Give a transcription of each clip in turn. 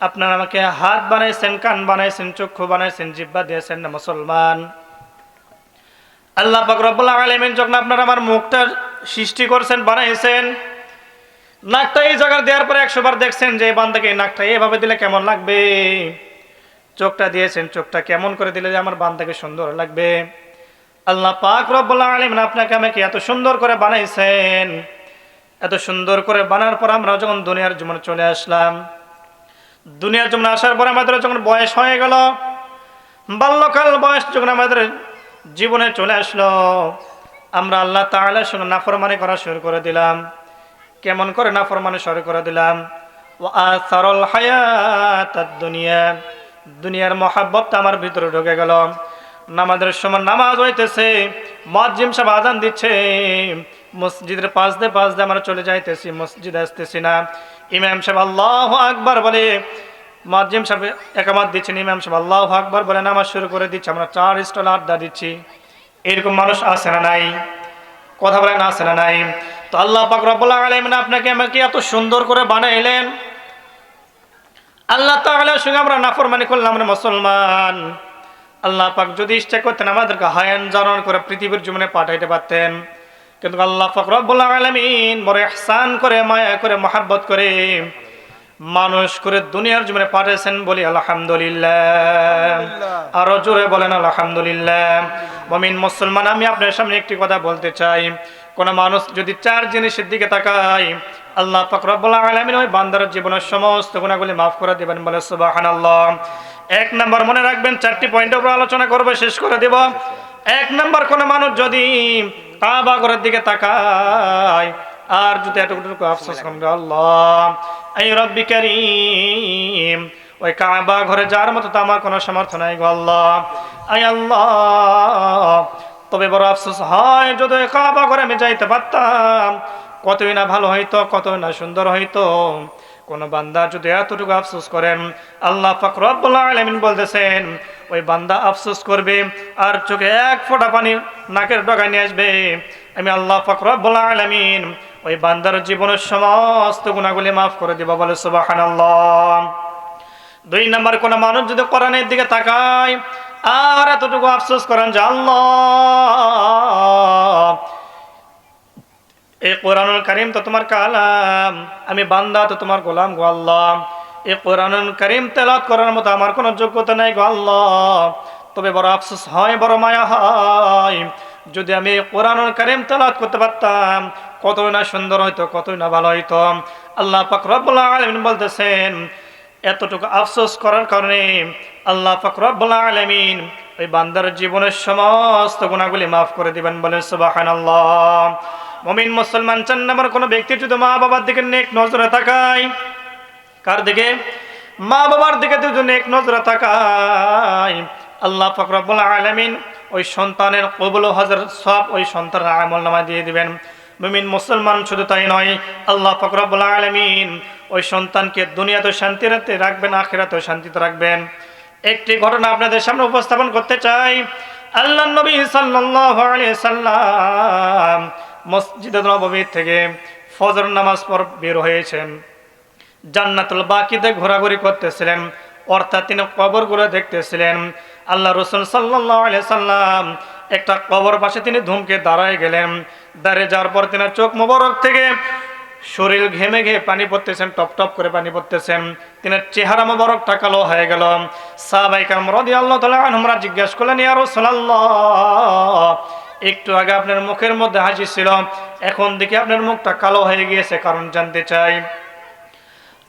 আপনার আমাকে হাত বানাইছেন, কান বানাইছেন, চক্ষু বানাইছেন জিব্বা দিয়েছেন না মুসলমান। আল্লাহ পাক রব্বুল আলমিন যখন আপনার আমার মুখটা সৃষ্টি করছেন, বানাইছেন, নাকটা এই জায়গায় দেওয়ার পরে একশো বার দেখছেন যে বান্দাকে নাকটা এভাবে দিলে কেমন লাগবে? চোখটা দিয়েছেন, চোখটা কেমন করে দিলে যে আমার বান্দাকে সুন্দর লাগবে? আল্লাহ পাক রব্বুল আলমিন আপনাকে আমাকে এত সুন্দর করে বানাইছেন। এত সুন্দর করে বানার পর আমরা যখন দুনিয়ার জীবনে চলে আসলাম, দুনিয়ার জীবনে আসার পর আমাদের যখন বয়স হয়ে গেল, বাল্যকাল বয়স যখন আমাদের জীবনে চলে আসলো, আমরা আল্লাহ তাআলার সঙ্গে নাফরমানি করা শুরু করে দিলাম। কেমন করে নাফরমানি শুরু করে দিলাম? ও হায়াত দুনিয়া। দুনিয়ার মহাব্বতটা আমার ভিতরে ঢুকে গেল। নামাজের সময় নামাজ হইতেছে মসজিম সাহেব আজান দিচ্ছে। মসজিদের পাশ দিয়ে পাশ দিয়ে আমরা চলে যাইতেছি। মসজিদ আসতেছি না। ইমাম সাহেব আল্লাহ আকবার বলে মসজিম সাহেব একামত দিচ্ছেন। ইমাম সাহেব আল্লাহ আকবার বলে, নামাজ শুরু করে দিচ্ছে। আমরা চার স্টল আড্ডা দিচ্ছি। এরকম মানুষ আসে না নাই? কথা বলেন আসে না নাই? তো আল্লাহ পাক রব্বুল আলামিন আপনাকে আমাকে এত সুন্দর করে বানাইলেন। আল্লাহ তাআলার সঙ্গে আমরা নাফরমানি করলাম, আমরা মুসলমান। আল্লাহ পাক যদি ইচ্ছা করতেন আমাদেরকে হায়ান জানান করে পৃথিবীর জীবনে পাঠাইতে পারতেন। কিন্তু আল্লাহ পাক রব্বুল আলামিন বড় ইহসান করে, মায়া করে, মহাব্বত করে মানুষ করে দুনিয়ার জীবনে পাঠিয়েছেন বলি আলহামদুলিল্লাহ। আরও জোরে বলেন আলহামদুলিল্লাহ। মমিন মুসলমান, আমি আপনার সামনে একটি কথা বলতে চাই। কোন মানুষ যদি চার জিনিসের দিকে তাকায়, আল্লাহ পাক রব্বুল আলামিন ওই বান্দার জীবনের সমস্ত গুণাগুলি মাফ করে দিবেন বলে সুবাহান আল্লাহ এক নাম্বার মনে রাখবেন, চারটি পয়েন্টের উপর আলোচনা করবে, শেষ করে দেব। এক নাম্বার, কোন মানুষ যদি কাবা ঘরের দিকে তাকায়। আর যদি এতটুকু আফসোস করবে আল্লাহ, এই রব্বি করিম, ওই কাবা ঘরে যাওয়ার মতো তো আমার কোনো সামর্থ্য নাই গো আল্লাহ। আই আল্লাহ, তবে বড় আফসোস হয়, যদি কাবা ঘরে আমি যাইতে পারতাম, কতই না ভালো হইতো, কতই না সুন্দর হইতো। কোন বান্দা যদি এতটুকু আফসোস করেন, আল্লাহ রব্বুল আলামিন বলতেছেন ওই বান্দা আফসোস করবে আর চোখে এক ফোঁটা পানি নাকের ডগায় নিয়ে আসবে। আমি আল্লাহ রব্বুল আলামিন ওই বান্দার জীবনের সমস্ত গুণাগুলি মাফ করে দিব, বলে সুবহানাল্লাহ। দুই নম্বর, কোন মানুষ যদি কোরআনের দিকে তাকায়, আর এতটুকু আফসোস করেন যে আল্লাহ, এই কোরআনুল করিম তো তোমার কালাম, আমি বান্দা তো তোমার গোলাম গো আল্লাহ। এই কোরআন করিম তেলাত করার মতো আমার কোনো যোগ্যতা নাই গো আল্লাহ। তবে বড় আফসোস হয়, বড় মায়া হয়। যদি আমি কোরআন করিম তেলাত করতে পারতাম, কতই না সুন্দর হইতো, কতই না ভালো হইতো। আল্লাহ পাক রব্বুল আলামিন বলতেছেন, এতটুকু আফসোস করার কারণে আল্লাহ পাক রব্বুল আলামিন ওই বান্দার জীবনের সমস্ত গুণাগুলি মাফ করে দিবেন বলেন, সুবহানাল্লাহ। মমিন মুসলমান চান নামের কোনো ব্যক্তি যদি মা বাবার দিকে নেক নজরে তাকায় কার দিকে? মা বাবার দিকে যদি এক নজরে তাকায়। আল্লাহ ফকরাবুল আলমিন ওই সন্তানের কবুল হাজার সব ওই সন্তানের আমল নামা দিয়ে দিবেন। মুমিন মুসলমান শুধু তাই নয়, আল্লাহ ফকরাবুল আলমিন ওই সন্তানকে দুনিয়াতে শান্তি রাখতে রাখবেন আখেরাতে শান্তিতে রাখবেন। একটি ঘটনা আপনাদের সামনে উপস্থাপন করতে চাই। আল্লাহ নবী সাল্লাম মসজিদে নববী থেকে ফজর নামাজ পর বের হয়েছেন। জান্নাতুল বাকিতে ঘোরাঘুরি করতেছিলেন। অর্থাৎ তিনি কবর কবরগুলো দেখতেছিলেন। আল্লাহ রসুল সাল্লাম একটা কবর পাশে তিনি ধুমকে দাঁড়ায় গেলেন। দাঁড়িয়ে যাওয়ার পর তিনি চোখ মোবারক থেকে শরীর ঘেমে ঘে পানি পড়তেছেন, টপ টপ করে পানি পড়তেছেন। তিনি চেহারা মোবারকটা কালো হয়ে গেল। সাহাবাইকার রদি আল্লাহ আমরা জিজ্ঞাসা করলেন, ইয়া রাসূলুল্লাহ, একটু আগে আপনার মুখের মধ্যে হাসি ছিল, এখন দেখি আপনার মুখটা কালো হয়ে গিয়েছে, কারণ জানতে চাই।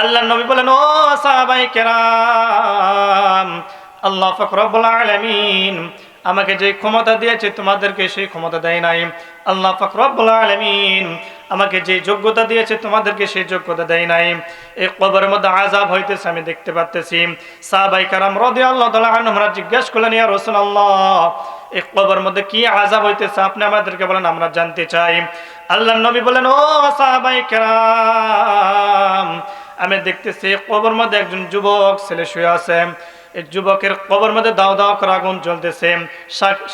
আল্লাহ নবী বলেন, ও সাহাবাই কেরাম, আল্লাহ ফকরবুল আলমিন আমাকে যে ক্ষমতা দিয়েছে তোমাদেরকে সেই ক্ষমতা দেয় নাই। আল্লাহ ফকরবুল আলমিন আমাকে যে যোগ্যতা দিয়েছে তোমাদেরকে সেই যোগ্যতা দেয় নাই। এই কবরের মধ্যে আজাব হইতেছে, আমি দেখতে পাচ্তেছি সাহাবাই কারাম রদি আল্লাহ তালা জিজ্ঞাসা করলেন, ইয়া রসুল আল্লাহ এই কবর মধ্যে কি আজাব হইতেছে? আপনি আমাদেরকে বলেন, আমরা জানতে চাই। আল্লাহ নবী বলেন, ও সাহাবাই কেরাম আমি দেখতেছি, কবর মধ্যে একজন যুবক ছেলে শুয়ে আছে। এই যুবকের কবর মধ্যে দাও দাও করে আগুন জ্বলতেছে।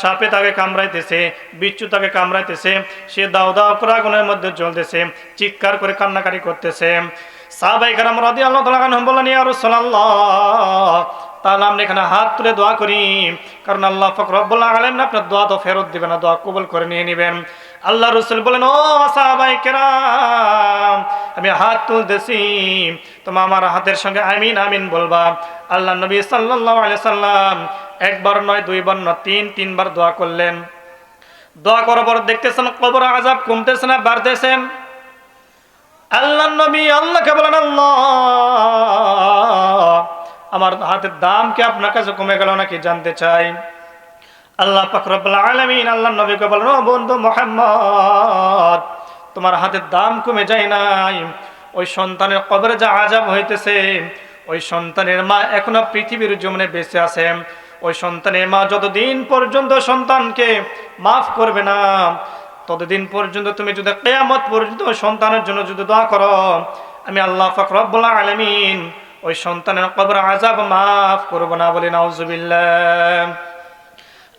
সাপে তাকে কামড়াইতেছে, বিচ্ছু তাকে কামড়াইতেছে। সে দাও দাও করে আগুনের মধ্যে জ্বলতেছে, চিৎকার করে কান্নাকারি করতেছে। সাহাবাই কারাম রাদি আল্লাহ তালা আনহুম বললেন, ইয়া রাসূলুল্লাহ, তাহলে আমরা এখানে হাত তুলে দোয়া করি। কারণ আল্লাহ ফকর রব্বুল্লাহ আলম আপনার দোয়া তো ফেরত দিবেন না, দোয়া কবুল করে নিয়ে নেবেন। আল্লাহ রসুল বলেন ও সাহাবাই কেরাম আমি হাত তুলতেছি। তোমার আমার হাতের সঙ্গে আমিন আমিন বলবা। আল্লাহ নবী আলাইহি সাল্লাম একবার নয়, দুইবার নয়, তিন, তিনবার দোয়া করলেন। দোয়া করার পর দেখতেছেন কবর আজাব কমতেছে না, বাড়তেছেন। আল্লাহ নবী আল্লাহকে বলেন, আল্লাহ, আমার হাতের দাম কি আপনার কাছে কমে গেল নাকি জানতে চাই? আল্লাহ পাকরবুল আলমিন আল্লাহ নবীকে বলেন, ও বন্ধু মোহাম্মদ তোমার হাতের দাম কমে যায় নাই। ওই সন্তানের কবরে যা আজাব হইতেছে, ওই সন্তানের মা এখনও পৃথিবীর জমনে বেঁচে আছে। ওই সন্তানের মা যতদিন পর্যন্ত সন্তানকে মাফ করবে না, ততদিন পর্যন্ত তুমি যদি কেয়ামত পর্যন্ত ওই সন্তানের জন্য যদি দোয়া করো, আমি আল্লাহ ফকরবুল্লাহ আলমিন ওই সন্তানের কবর আজাব মাফ করব না বলে নাউজুবিল্লাহ।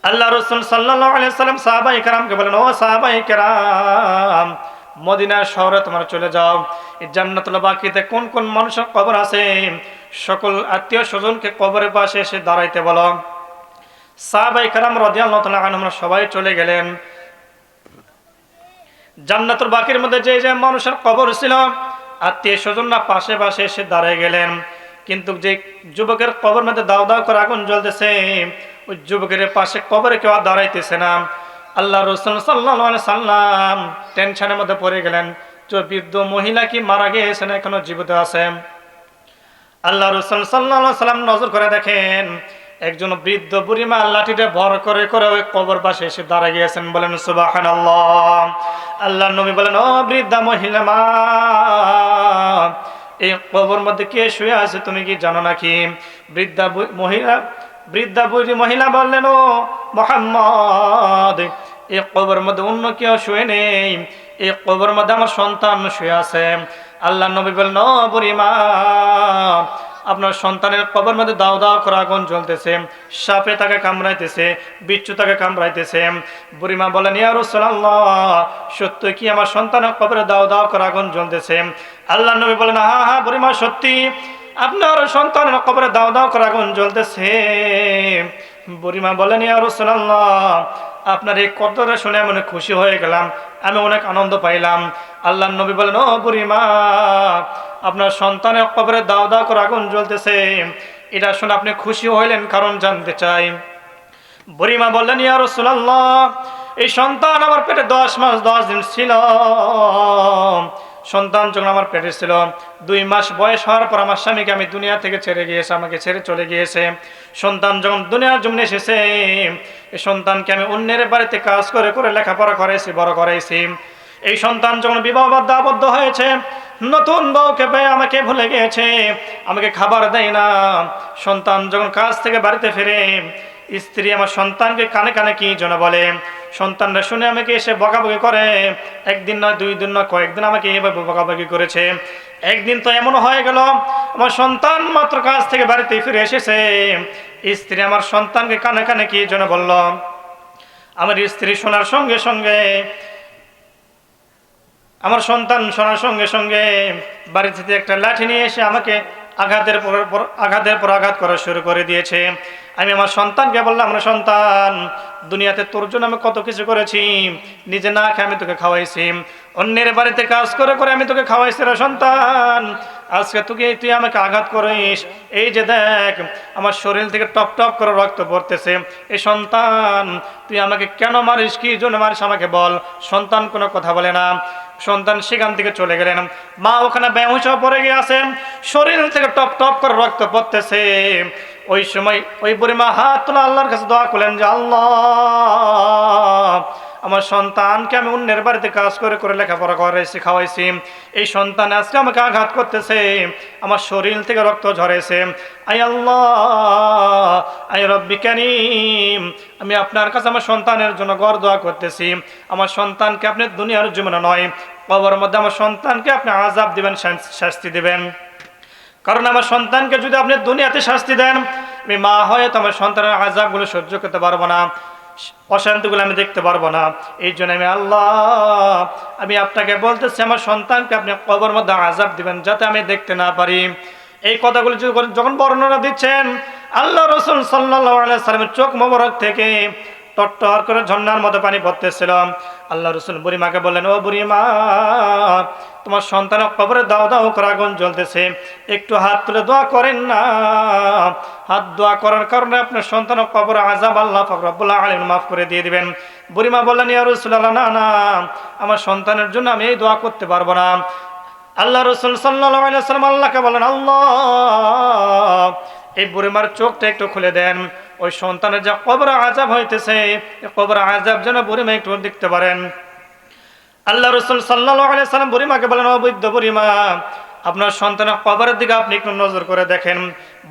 আল্লাহ রসুল সাল্লাহ সাল্লাম সাহাবাই কেরামকে বলেন, ও সাহাবাই কেরাম মদিনার শহরে তোমার চলে যাও। এই জান্নাতুল বাকিতে কোন কোন মানুষের কবর আছে? সকল আত্মীয় স্বজনকে কবরের পাশে এসে দাঁড়াইতে বলো। সাহাবাই কেরাম রদিয়াল্লাহ আমরা সবাই চলে গেলেন। জান্নাতুল বাকির মধ্যে যে যে মানুষের কবর ছিল, আত্মীয় স্বজনরা পাশে পাশে এসে দাঁড়িয়ে গেলেন। কিন্তু যে যুবকের কবর মধ্যে দাও দাও করে আগুন জ্বলতেছে, ওই যুবকের পাশে কবরে কেউ আর দাঁড়াইতেছে না। আল্লাহ রসুল সাল্লাহ সাল্লাম টেনশনের মধ্যে পড়ে গেলেন যে বৃদ্ধ মহিলা কি মারা গিয়েছেন? এখনও জীবিত আছে আল্লাহ রসুল সাল্লাহ সাল্লাম নজর করে দেখেন, একজন বৃদ্ধ বুড়িমা লাঠিতে ভর করে করে ওই কবর পাশে এসে দাঁড়া গিয়েছেন। বলেন সুবাহান আল্লাহ নবী বলেন, ও বৃদ্ধা মহিলা মা, এই কবর মধ্যে কে শুয়ে আছে তুমি কি জানো নাকি? বৃদ্ধা মহিলা, বৃদ্ধা বুড়ি মহিলা বললেন, ও মোহাম্মদ এই কবর মধ্যে অন্য কেউ শুয়ে নেই। এই কবর মধ্যে আমার সন্তান শুয়ে আছে। আল্লাহ নবী বললেন ও বুড়িমা আপনার সন্তানের কবর মধ্যে দাও দাও করে আগুন জ্বলতেছে। সাপে তাকে কামড়াইতেছে, বিচ্ছু তাকে কামড়াইতেছে। বুড়িমা বলেন, ইয়া সত্য কি আমার সন্তানের কবরে দাও দাও করে আগুন জ্বলতেছে? আল্লাহ নবী বলেন, হা হা বুড়িমা সত্যি আপনার সন্তানের কবরে দাও দাও করে আগুন জ্বলতেছে। বুড়িমা বলেন, ইয়া রাসূলুল্লাহ আপনার এই কথাটা শুনে আমি অনেক খুশি হয়ে গেলাম, আমি অনেক আনন্দ পাইলাম। আল্লাহ নবী বলেন, ও বুড়িমা, আপনার সন্তানের কবরে দাও দাও করে আগুন জ্বলতেছে। এটা শুনে আপনি খুশি হইলেন, কারণ জানতে চাই। বুড়িমা বললেন, ইয়া সুলাল্লাহ এই সন্তান আমার পেটে দশ মাস, দশ দিন ছিল। সন্তান যখন আমার পেটে ছিল, দুই মাস বয়স হওয়ার পর আমার স্বামীকে আমি দুনিয়া থেকে ছেড়ে গিয়েছে, আমাকে ছেড়ে চলে গিয়েছে। সন্তান যখন দুনিয়ার জন্য এসেছে, এই সন্তানকে আমি অন্যের বাড়িতে কাজ করে করে লেখাপড়া করাইছি, বড় করাইছি। এই সন্তান যখন বিবাহবদ্ধ আবদ্ধ হয়েছে, নতুন বউকে পেয়ে আমাকে ভুলে গিয়েছে, আমাকে খাবার দেয় না। সন্তান যখন কাজ থেকে বাড়িতে ফিরে, স্ত্রী আমার সন্তানকে কানে কানে কি যেন বলে সন্তানরা শুনে আমাকে এসে বকাবকি করে। একদিন নয়, দুই দিন নয়, কয়েকদিন আমাকে এভাবে বকাবকি করেছে। একদিন তো এমন হয়ে গেল, আমার সন্তান মাত্র কাজ থেকে বাড়িতে ফিরে এসেছে। স্ত্রী আমার সন্তানকে কানে কানে কি যেন বলল, আমার স্ত্রী শোনার সঙ্গে সঙ্গে, আমার সন্তান শোনার সঙ্গে সঙ্গে বাড়ি থেকে একটা লাঠি নিয়ে এসে আমাকে আঘাতের পর আঘাতের পর আঘাত করা শুরু করে দিয়েছে। আমি আমার সন্তানকে বললাম, আমার সন্তান, দুনিয়াতে তোর জন্য আমি কত কিছু করেছি। নিজে না খেয়ে আমি তোকে খাওয়াইছি। অন্যের বাড়িতে কাজ করে করে আমি তোকে খাওয়াইছি রে সন্তান। আজকে তোকে তুই আমাকে আঘাত করিস। এই যে দেখ, আমার শরীর থেকে টপ টপ করে রক্ত পড়তেছে। এই সন্তান, তুই আমাকে কেন মারিস? কি জন্য মারিস আমাকে বল। সন্তান কোনো কথা বলে না। সন্তান সেখান থেকে চলে গেলেন। মা ওখানে বেহুশ পরে পড়ে গিয়েছেন শরীর থেকে টপ টপ করে রক্ত পড়তেছে। ওই সময় ওই বুড়িমা হাত তোলা আল্লাহর কাছে দোয়া করলেন যে, আল্লাহ, আমার সন্তানকে আমি অন্যের বাড়িতে কাজ করে করে লেখাপড়া করাইছি, খাওয়াইছি। এই সন্তান আজকে আমাকে আঘাত করতেছে। আমার শরীর থেকে রক্ত ঝরেছে। আই আল্লাহ আই রব্বি কারিম, আমি আপনার কাছে আমার সন্তানের জন্য গড় দোয়া করতেছি। আমার সন্তানকে আপনি দুনিয়ার জীবনে নয় কবর মধ্যে আমার সন্তানকে আপনি আজাব দিবেন শাস্তি দিবেন। কারণ আমার সন্তানকে যদি আপনি দুনিয়াতে শাস্তি দেন, আমি মা হয়ে তো আমার সন্তানের আজাবগুলো সহ্য করতে পারব না, অশান্তিগুলো আমি দেখতে পারব না। এই জন্য আমি আল্লাহ, আমি আপনাকে বলতেছি, আমার সন্তানকে আপনি কবর মধ্যে আজাব দিবেন, যাতে আমি দেখতে না পারি। এই কথাগুলো যখন- বর্ণনা দিচ্ছেন, আল্লাহ রসুল সাল্লাহ সাল্লামের চোখ মোবারক থেকে টট্টর করে ঝর্ণার মতো পানি পড়তেছিল আল্লাহ রসুল বুড়িমাকে বললেন, ও বুড়িমা, তোমার সন্তানের কবরে দাও দাও করে আগুন জ্বলতেছে। একটু হাত তুলে দোয়া করেন না। হাত দোয়া করার কারণে আপনার সন্তানের কবরে আজাব আল্লাহ ফকরাবুল্লাহ আলিম মাফ করে দিয়ে দিবেন। বুড়িমা বললেন, ইয়া রসুল্লাহ না না, আমার সন্তানের জন্য আমি এই দোয়া করতে পারব না। আল্লাহ রসুল সাল্লাহ সাল্লাম আল্লাহকে বলেন আল্লাহ, এই বুড়িমার চোখটা একটু খুলে দেন। ওই সন্তানের যা কবর আজাব হইতেছে কবর আজাব যেন বুড়িমা একটু দেখতে পারেন। আল্লাহ রসুল সাল্লাহ সাল্লাম বুড়িমাকে বলেন, অবৈধ বুড়িমা, আপনার সন্তানের কবরের দিকে আপনি একটু নজর করে দেখেন।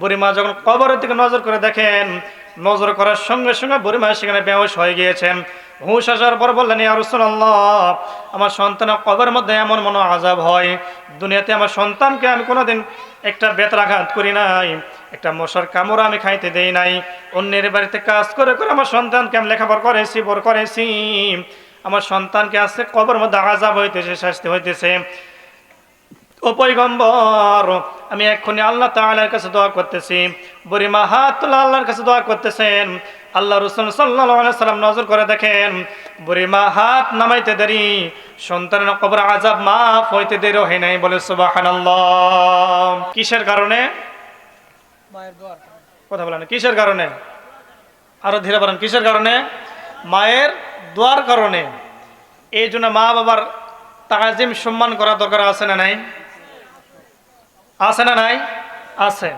বুড়িমা যখন কবরের দিকে নজর করে দেখেন, নজর করার সঙ্গে সঙ্গে বুড়িমা সেখানে বেহস হয়ে গিয়েছেন। হুঁশ আসার পর বললেন রসুল্লাহ আমার সন্তানের কবরের মধ্যে এমন মনো আজাব হয়? দুনিয়াতে আমার সন্তানকে আমি কোনোদিন একটা বেতরাঘাত করি নাই, একটা মশার কামড় আমি খাইতে দেই নাই। অন্যের বাড়িতে কাজ করে করে আমার সন্তানকে আমি লেখাপড়া করেছি, বড় করেছি। আমার সন্তানকে আজকে কবর মধ্যে আজাব হইতেছে, শাস্তি হইতেছে। ও পৈগম্বর আমি এক্ষুনি আল্লাহ তাআলার কাছে দোয়া করতেছি। বুড়িমা হাত তুলে আল্লাহর কাছে দোয়া করতেছেন। আল্লাহ রসুল সাল্লাহ সাল্লাম নজর করে দেখেন বুড়িমা হাত নামাইতে দেরি। সন্তানের কবর আজাব মাফ হইতে দেরি হয় নাই বলে সুবহানাল্লাহ। কিসের কারণে? কথা বলেন কিসের কারণে? আরও ধীরে বলেন কিসের কারণে? মায়ের দোয়ার কারণে। এই জন্য মা বাবার তাজিম সম্মান করা দরকার আছে না নাই? আছে না নাই? আছে।